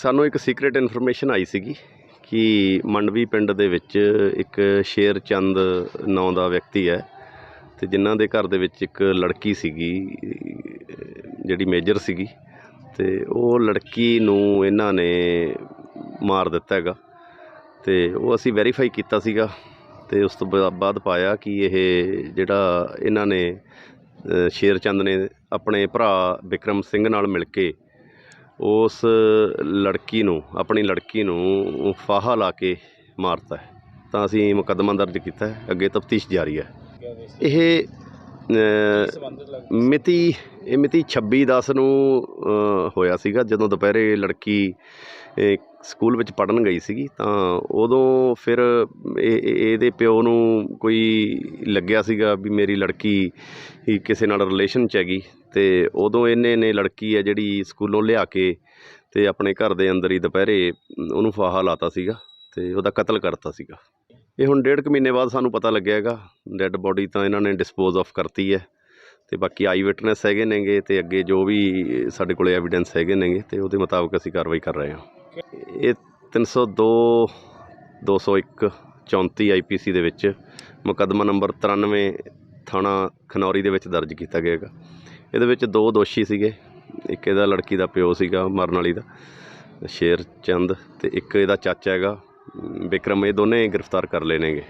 ਸਾਨੂੰ ਇੱਕ secret information ਆਈ ਸੀਗੀ ਕਿ ਮੰਡਵੀ ਪਿੰਡ ਦੇ ਵਿੱਚ ਇੱਕ ਸ਼ੇਰ ਚੰਦ ਨਾਂ ਦਾ ਵਿਅਕਤੀ ਹੈ ਤੇ ਜਿਨ੍ਹਾਂ ਦੇ ਘਰ ਦੇ ਵਿੱਚ ਇੱਕ ਲੜਕੀ ਸੀਗੀ, ਜਿਹੜੀ ਮੇਜਰ ਸੀਗੀ ਤੇ ਉਹ ਲੜਕੀ ਨੂੰ ਇਹਨਾਂ ਨੇ ਮਾਰ ਦਿੱਤਾ ਹੈਗਾ ਤੇ ਉਹ ਅਸੀਂ ਵੈਰੀਫਾਈ ਕੀਤਾ ਸੀਗਾ ਤੇ ਉਸ ਤੋਂ ਬਾਅਦ ਪਾਇਆ ਕਿ ਇਹ ਜਿਹੜਾ ਇਹਨਾਂ ਨੇ ਅਹ ਸ਼ੇਰ ਚੰਦ ਨੇ ਆਪਣੇ ਭਰਾ ਵਿਕਰਮ ਸਿੰਘ ਨਾਲ ਮਿਲ ਕੇ ਉਸ ਲੜਕੀ ਨੂੰ, ਆਪਣੀ ਲੜਕੀ ਨੂੰ ਫਾਹਾ ਲਾ ਕੇ ਮਾਰਤਾ ਤਾਂ ਅਸੀਂ ਮੁਕੱਦਮਾ ਦਰਜ ਕੀਤਾ ਅੱਗੇ ਤਫਤੀਸ਼ ਜਾਰੀ ਹੈ। ਇਹ ਮਿਤੀ ਇਹ ਮਿਤੀ 26 10 ਨੂੰ ਹੋਇਆ ਸੀਗਾ ਜਦੋਂ ਦੁਪਹਿਰੇ ਲੜਕੀ ਸਕੂਲ ਵਿੱਚ ਪੜਨ ਗਈ ਸੀਗੀ ਤਾਂ ਉਦੋਂ ਫਿਰ ਇਹ ਇਹ- ਇਹਦੇ ਪਿਓ ਨੂੰ ਕੋਈ ਲੱਗਿਆ ਸੀਗਾ ਵੀ ਮੇਰੀ ਲੜਕੀ ਕਿਸੇ ਨਾਲ ਰਿਲੇਸ਼ਨ 'ਚ ਹੈਗੀ ਤੇ ਉਦੋਂ ਇਹਨੇ ਨੇ ਲੜਕੀ ਹੈ ਜਿਹੜੀ ਸਕੂਲੋਂ ਲਿਆ ਕੇ ਤੇ ਆਪਣੇ ਘਰ ਦੇ ਅੰਦਰ ਹੀ ਦੁਪਹਿਰੇ ਉਹਨੂੰ ਫਾਹਾ ਲਾਤਾ ਸੀਗਾ ਤੇ ਉਹਦਾ ਕਤਲ ਕਰਤਾ ਸੀਗਾ। ਇਹ ਹੁਣ ਡੇਢ ਕੁ ਮਹੀਨੇ ਬਾਅਦ ਸਾਨੂੰ ਪਤਾ ਲੱਗਿਆ ਹੈਗਾ ਡੈੱਡ ਬੋਡੀ ਤਾਂ ਇਹਨਾਂ ਨੇ ਡਿਸਪੋਜ਼ ਆਫ ਕਰਤੀ ਹੈ ਤੇ ਬਾਕੀ ਆਈ ਵਿਟਨੈਸ ਹੈਗੇ ਨੇਗੇ ਤੇ ਅੱਗੇ ਜੋ ਵੀ ਸਾਡੇ ਕੋਲੇ ਐਵੀਡੈਂਸ ਹੈਗੇ ਨੇਗੇ ਤੇ ਉਹਦੇ ਮੁਤਾਬਕ ਅਸੀਂ ਕਾਰਵਾਈ ਕਰ ਰਹੇ ਹਾਂ। ਇਹ 302 201 34 ਆਈਪੀਸੀ ਦੇ ਵਿੱਚ ਮੁਕੱਦਮਾ ਨੰਬਰ 93 ਥਾਣਾ ਖਨੌਰੀ ਦੇ ਵਿੱਚ ਦਰਜ ਕੀਤਾ ਗਿਆ ਹੈਗਾ। ਇਹਦੇ ਵਿੱਚ ਦੋ ਦੋਸ਼ੀ ਸੀਗੇ, ਇੱਕ ਇਹਦਾ ਲੜਕੀ ਦਾ ਪਿਓ ਸੀਗਾ, ਮਰਨ ਵਾਲੀ ਦਾ ਸ਼ੇਰ ਚੰਦ ਤੇ ਇੱਕ ਇਹਦਾ ਚਾਚਾ ਹੈਗਾ। ਵਿਕਰਮ ਇਹ ਦੋਨੇ ਗ੍ਰਿਫਤਾਰ ਕਰ ਲਏ ਨੇਗੇ।